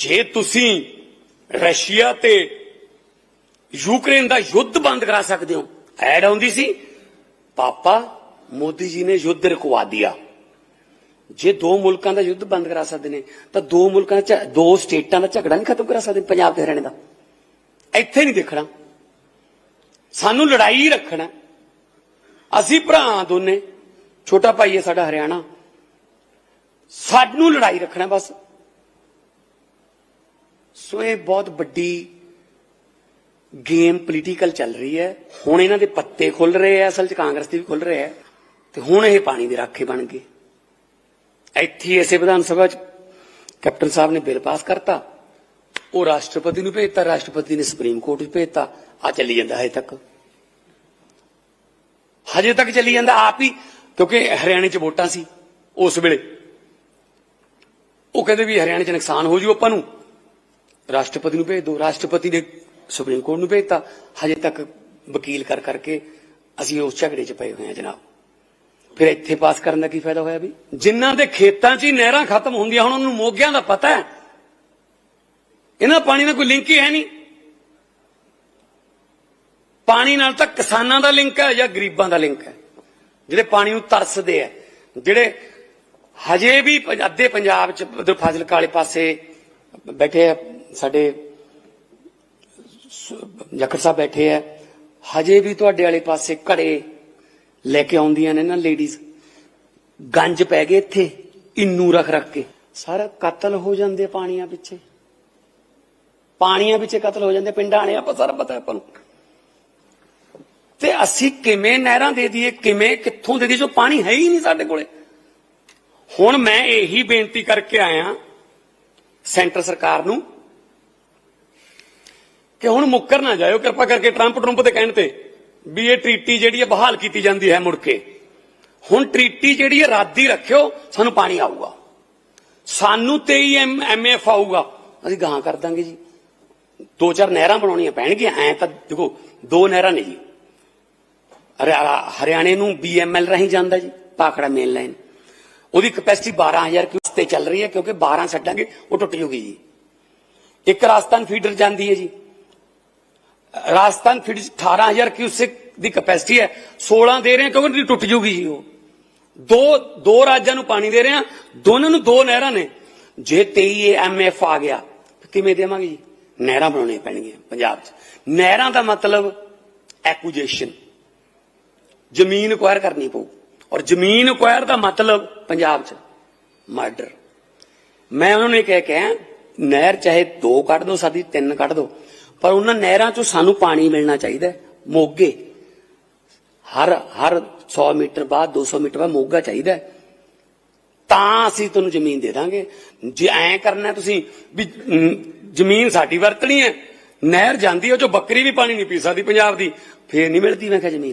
ਜੇ ਤੁਸੀਂ ਰਸ਼ੀਆ ਤੇ ਯੂਕਰੇਨ ਦਾ ਯੁੱਧ ਬੰਦ ਕਰਾ ਸਕਦੇ ਹੋ, ਐਡ ਆਉਂਦੀ ਸੀ, ਪਾਪਾ ਮੋਦੀ ਜੀ ਨੇ ਯੁੱਧ ਰੁਕਵਾ ਦਿਆ। ਜੇ ਦੋ ਮੁਲਕਾਂ ਦਾ ਯੁੱਧ ਬੰਦ ਕਰਾ ਸਕਦੇ ਨੇ, ਤਾਂ ਦੋ ਮੁਲਕਾਂ ਚ ਦੋ ਸਟੇਟਾਂ ਦਾ ਝਗੜਾ ਨਹੀਂ ਖਤਮ ਕਰਾ ਸਕਦੇ ਪੰਜਾਬ ਤੇ ਹਰਿਆਣੇ ਦਾ। ਇੱਥੇ ਨਹੀਂ ਦੇਖਣਾ। ਸਾਨੂੰ ਲੜਾਈ ਰੱਖਣਾ। ਅਸੀਂ ਭਰਾ ਦੋਨੇ, ਛੋਟਾ ਭਾਈ ਹੈ ਸਾਡਾ ਹਰਿਆਣਾ। ਸਾਨੂੰ ਲੜਾਈ ਰੱਖਣਾ ਬਸ। ਸੋ ਇਹ ਬਹੁਤ ਵੱਡੀ ਗੇਮ ਪੋਲੀਟੀਕਲ ਚੱਲ ਰਹੀ ਹੈ। ਹੁਣ ਇਹਨਾਂ ਦੇ ਪੱਤੇ ਖੁੱਲ ਰਹੇ ਆ, ਅਸਲ 'ਚ ਕਾਂਗਰਸ ਦੇ ਵੀ ਖੁੱਲ ਰਹੇ ਆ। ਤੇ ਹੁਣ ਇਹ ਪਾਣੀ ਦੇ ਰਾਖੇ ਬਣ ਗਏ। ਇੱਥੇ ਹੀ ਇਸੇ ਵਿਧਾਨ ਸਭਾ 'ਚ ਕੈਪਟਨ ਸਾਹਿਬ ਨੇ ਬਿੱਲ ਪਾਸ ਕਰਤਾ। ਉਹ ਰਾਸ਼ਟਰਪਤੀ ਨੂੰ ਭੇਜਤਾ, ਰਾਸ਼ਟਰਪਤੀ ਨੇ ਸੁਪਰੀਮ ਕੋਰਟ 'ਚ ਭੇਜਤਾ। ਆ ਚੱਲੀ ਜਾਂਦਾ ਹਜੇ ਤੱਕ। ਹਜੇ ਤੱਕ ਚੱਲੀ ਜਾਂਦਾ ਆਪ ਹੀ, ਕਿਉਂਕਿ ਹਰਿਆਣੇ 'ਚ ਵੋਟਾਂ ਸੀ ਉਸ ਵੇਲੇ। ਉਹ ਕਹਿੰਦੇ ਵੀ ਹਰਿਆਣੇ 'ਚ ਨੁਕਸਾਨ ਹੋ ਜੂ ਆਪਾਂ ਨੂੰ। ਰਾਸ਼ਟਰਪਤੀ ਨੂੰ ਭੇਜ ਦਿਓ ਰਾਸ਼ਟਰਪਤੀ ਨੇ ਸੁਪਰੀਮ ਕੋਰਟ ਨੂੰ ਭੇਜਤਾ। ਹਜੇ ਤੱਕ ਵਕੀਲ ਕਰ ਕਰਕੇ ਅਸੀਂ ਉਸ ਝਗੜੇ 'ਚ ਪਏ ਹੋਏ ਹਾਂ ਜਨਾਬ। ਫਿਰ ਇੱਥੇ ਪਾਸ ਕਰਨ ਦਾ ਕੀ ਫਾਇਦਾ ਹੋਇਆ ਵੀ? ਜਿਨ੍ਹਾਂ ਦੇ ਖੇਤਾਂ 'ਚ ਹੀ ਨਹਿਰਾਂ ਖਤਮ ਹੁੰਦੀਆਂ ਹੁਣ, ਉਹਨਾਂ ਨੂੰ ਮੋਗਿਆਂ ਦਾ ਪਤਾ ਹੈ। ਇਹਨਾਂ ਪਾਣੀ ਨਾਲ ਕੋਈ ਲਿੰਕ ਹੀ ਹੈ ਨਹੀਂ। ਪਾਣੀ ਨਾਲ ਤਾਂ ਕਿਸਾਨਾਂ ਦਾ ਲਿੰਕ ਹੈ ਜਾਂ ਗਰੀਬਾਂ ਦਾ ਲਿੰਕ ਹੈ। ਜਿਹੜੇ ਪਾਣੀ ਨੂੰ ਤਰਸਦੇ ਆ ਜਿਹੜੇ ਹਜੇ ਵੀ ਅੱਧੇ ਪੰਜਾਬ 'ਚ ਉਧਰ ਫਾਜ਼ਿਲਕਾ ਵਾਲੇ ਪਾਸੇ ਬੈਠੇ ਆ, ਸਾਡੇ ਜਖਰ ਸਾਹਿਬ ਬੈਠੇ ਆ। ਹਜੇ ਵੀ ਤੁਹਾਡੇ ਵਾਲੇ ਪਾਸੇ ਘੜੇ ਲੈ ਕੇ ਆਉਂਦੀਆਂ ਨੇ ਨਾ ਲੇਡੀਜ਼ ਗੰਜ ਪੈ ਗਏ ਇੱਥੇ, ਇੰਨੂ ਰੱਖ ਰੱਖ ਕੇ। ਸਾਰਾ ਕਤਲ ਹੋ ਜਾਂਦੇ ਪਾਣੀਆਂ ਪਿੱਛੇ। ਪਾਣੀਆਂ ਪਿੱਛੇ ਕਤਲ ਹੋ ਜਾਂਦੇ ਪਿੰਡਾਂ ਨੇ ਆਪਾਂ ਸਾਰਾ ਪਤਾ ਆਪਾਂ ਨੂੰ। ਤੇ ਅਸੀਂ ਕਿਵੇਂ ਨਹਿਰਾਂ ਦੇ ਦਈਏ, ਕਿਵੇਂ ਕਿੱਥੋਂ ਦੇ ਦਈਏ, ਜੋ ਪਾਣੀ ਹੈ ਹੀ ਨਹੀਂ ਸਾਡੇ ਕੋਲੇ। ਹੁਣ ਮੈਂ ਇਹੀ ਬੇਨਤੀ ਕਰਕੇ ਆਇਆ ਸੈਂਟਰ ਸਰਕਾਰ ਨੂੰ ਕਿ ਹੁਣ ਮੁੱਕਰ ਨਾ ਜਾਇਓ, ਕਿਰਪਾ ਕਰਕੇ ਟਰੰਪ ਟਰੰਪ ਦੇ ਕਹਿਣ ਤੇ ਵੀ ਇਹ ਟ੍ਰੀਟੀ ਜਿਹੜੀ ਹੈ ਬਹਾਲ ਕੀਤੀ ਜਾਂਦੀ ਹੈ ਮੁੜ ਕੇ। ਹੁਣ ਟ੍ਰੀਟੀ ਜਿਹੜੀ ਹੈ ਰੱਦੀ ਰੱਖਿਓ, ਸਾਨੂੰ ਪਾਣੀ ਆਊਗਾ। ਸਾਨੂੰ 23 ਐਮਐਫ ਆਊਗਾ। ਅਸੀਂ ਗਾਂ ਕਰ ਦਾਂਗੇ ਜੀ। ਦੋ ਚਾਰ ਨਹਿਰਾਂ ਬਣਾਉਣੀਆਂ ਪੈਣਗੀਆਂ। ਐ ਤਾਂ ਦੇਖੋ, ਦੋ ਨਹਿਰਾਂ ਨੇ ਜੀ। ਹਰਿਆਣੇ ਨੂੰ ਬੀਐਮਐਲ ਰਾਹੀਂ ਜਾਂਦਾ ਜੀ, ਪਾਖੜਾ ਮੇਨ ਲਾਈਨ। ਉਹਦੀ ਕਪੈਸਿਟੀ 12000 ਕਿਊਸ ਤੇ ਚੱਲ ਰਹੀ ਹੈ ਕਿਉਂਕਿ 12 ਛੱਡਾਂਗੇ, ਉਹ ਟੁੱਟ ਜੂਗੀ ਜੀ। ਇੱਕ ਰਾਜਸਥਾਨ ਫੀਡਰ ਜਾਂਦੀ ਹੈ ਜੀ। ਰਾਜਸਥਾਨ ਫੀਡਰ 18000 ਕਿਊਸਿਕ ਦੀ ਕਪੈਸਿਟੀ ਹੈ 16 ਦੇ ਰਹੇ ਹਾਂ ਕਿਉਂਕਿ ਟੁੱਟ ਜੂਗੀ ਜੀ ਉਹ। ਦੋ ਦੋ ਰਾਜਾਂ ਨੂੰ ਪਾਣੀ ਦੇ ਰਹੇ ਹਾਂ, ਦੋਨਾਂ ਨੂੰ ਦੋ ਨਹਿਰਾਂ ਨੇ। ਜੇ 23 ਐਮਐਫ ਆ ਗਿਆ ਕਿਵੇਂ ਦੇਵਾਂਗੇ ਜੀ? ਨਹਿਰਾਂ ਬਣਾਉਣੀਆਂ ਪੈਣਗੀਆਂ ਪੰਜਾਬ 'ਚ। ਨਹਿਰਾਂ ਦਾ ਮਤਲਬ ਐਕੁਜੀਸ਼ਨ ਜ਼ਮੀਨ ਅਕਵਾਇਰ ਕਰਨੀ ਪਊ। ਔਰ ਜ਼ਮੀਨ ਅਕਵਾਇਰ ਦਾ ਮਤਲਬ ਪੰਜਾਬ 'ਚ। ਮਰਡਰ। ਮੈਂ ਉਹਨਾਂ ਨੂੰ ਇਹ ਕਹਿ ਕੇ ਆਇਆ, ਨਹਿਰ ਚਾਹੇ ਦੋ ਕੱਢ ਦੋ ਸਾਡੀ ਤਿੰਨ ਕੱਢ ਦੋ ਪਰ ਉਹਨਾਂ ਨਹਿਰਾਂ 'ਚੋਂ ਸਾਨੂੰ ਪਾਣੀ ਮਿਲਣਾ ਚਾਹੀਦਾ ਮੋਗੇ। ਹਰ ਹਰ 100 ਮੀਟਰ ਬਾਅਦ 200 ਮੀਟਰ ਬਾਅਦ ਮੋਗਾ ਚਾਹੀਦਾ ਤਾਂ ਅਸੀਂ ਤੁਹਾਨੂੰ ਜ਼ਮੀਨ ਦੇ ਦਾਂਗੇ। ਜੇ ਐਂ ਕਰਨਾ ਤੁਸੀਂ ਵੀ ਜ਼ਮੀਨ ਸਾਡੀ ਵਰਤਣੀ ਹੈ ਨਹਿਰ ਜਾਂਦੀ ਹੈ ਉਹ ਚੋਂ ਬੱਕਰੀ ਵੀ ਪਾਣੀ ਨਹੀਂ ਪੀ ਸਕਦੀ ਪੰਜਾਬ ਦੀ ਫੇਰ ਨਹੀਂ ਮਿਲਦੀ। ਮੈਂ ਕਿਹਾ ਜ਼ਮੀਨ